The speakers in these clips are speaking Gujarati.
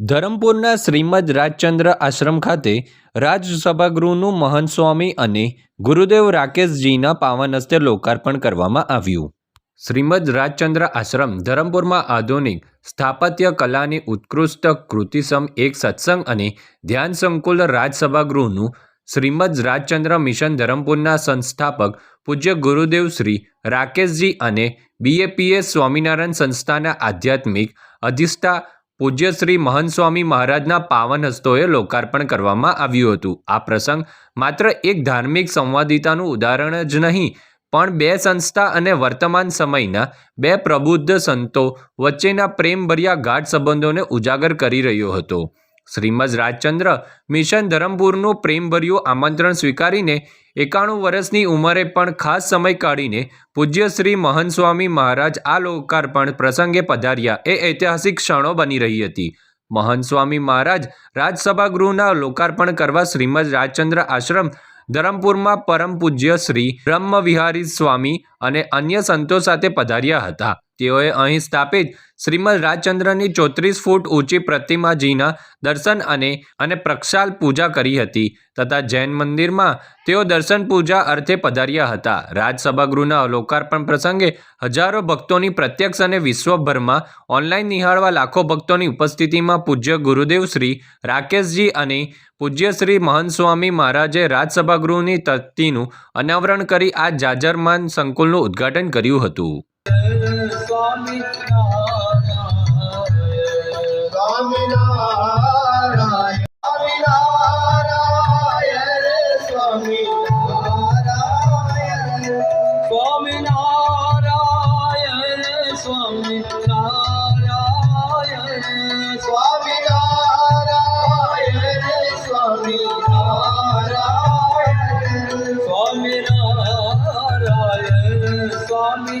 ધરમપુરના શ્રીમદ રાજચંદ્ર આશ્રમ ખાતે રાજસભાગૃહનું મહંત સ્વામી અને ગુરુદેવ રાકેશજીના પાવન હસ્તે લોકાર્પણ કરવામાં આવ્યું. શ્રીમદ રાજચંદ્ર આશ્રમ ધરમપુરમાં આધુનિક સ્થાપત્ય કલાની ઉત્કૃષ્ટ કૃતિસમ એક સત્સંગ અને ધ્યાન સંકુલ રાજસભાગૃહનું શ્રીમદ રાજચંદ્ર મિશન ધરમપુરના સંસ્થાપક પૂજ્ય ગુરુદેવ શ્રી રાકેશજી અને બીએપીએસ સ્વામિનારાયણ સંસ્થાના આધ્યાત્મિક અધિષ્ઠા પૂજ્ય શ્રી મહંત મહારાજના પાવન હસ્તોએ લોકાર્પણ કરવામાં આવ્યું હતું. આ પ્રસંગ માત્ર એક ધાર્મિક સંવાદિતાનું ઉદાહરણ જ નહીં, પણ બે સંસ્થા અને વર્તમાન સમયના બે પ્રબુદ્ધ સંતો વચ્ચેના પ્રેમભર્યા ગાઢ સંબંધોને ઉજાગર કરી રહ્યો હતો. શ્રીમદ રાજચંદ્ર મિશન ધરમપુરનું પ્રેમભર્યું આમંત્રણ સ્વીકારીને એકાણું વર્ષની ઉંમરે પણ ખાસ સમય કાઢીને પૂજ્ય શ્રી મહંત સ્વામી મહારાજ આ લોકાર્પણ પ્રસંગે પધાર્યા. એ ઐતિહાસિક ક્ષણો બની રહી હતી. મહંત સ્વામી મહારાજ રાજસભા ગૃહના લોકાર્પણ કરવા શ્રીમદ રાજચંદ્ર આશ્રમ ધરમપુરમાં પરમ પૂજ્ય શ્રી બ્રહ્મવિહારી સ્વામી અને અન્ય સંતો સાથે પધાર્યા હતા. તેઓએ અહીં સ્થાપિત શ્રીમદ રાજચંદ્રની ચોત્રીસ ફૂટ ઊંચી પ્રતિમાજીના દર્શન અને અને પ્રક્ષાલ પૂજા કરી હતી તથા જૈન મંદિરમાં તેઓ દર્શન પૂજા અર્થે પધાર્યા હતા. રાજસભાગૃહના લોકાર્પણ પ્રસંગે હજારો ભક્તોની પ્રત્યક્ષ અને વિશ્વભરમાં ઓનલાઈન નિહાળવા લાખો ભક્તોની ઉપસ્થિતિમાં પૂજ્ય ગુરુદેવ શ્રી રાકેશજી અને પૂજ્ય શ્રી મહંત મહારાજે રાજસભાગૃહની તકતીનું અનાવરણ કરી આ જાજરમાન સંકુલનું ઉદ્ઘાટન કર્યું હતું. राम राम नारायण स्वामी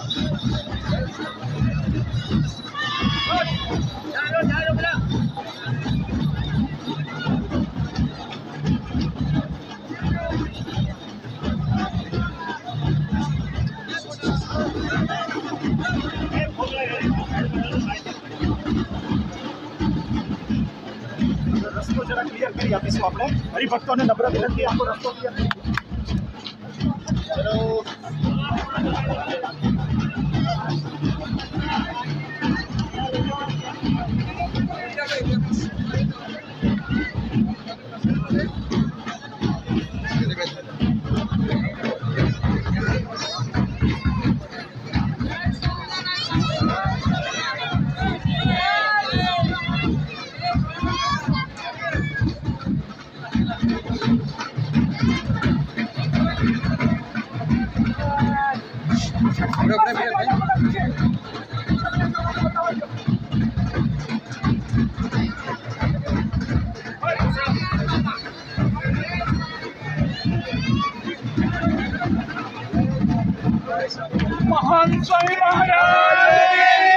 રસ્તો જરા ક્લિયર કરી આપીશું આપણે. હરિભક્તોને નમ્ર વિનંતી આપો રસ્તો ક્લિયર ચલો মহান স্বামী মহারাজ!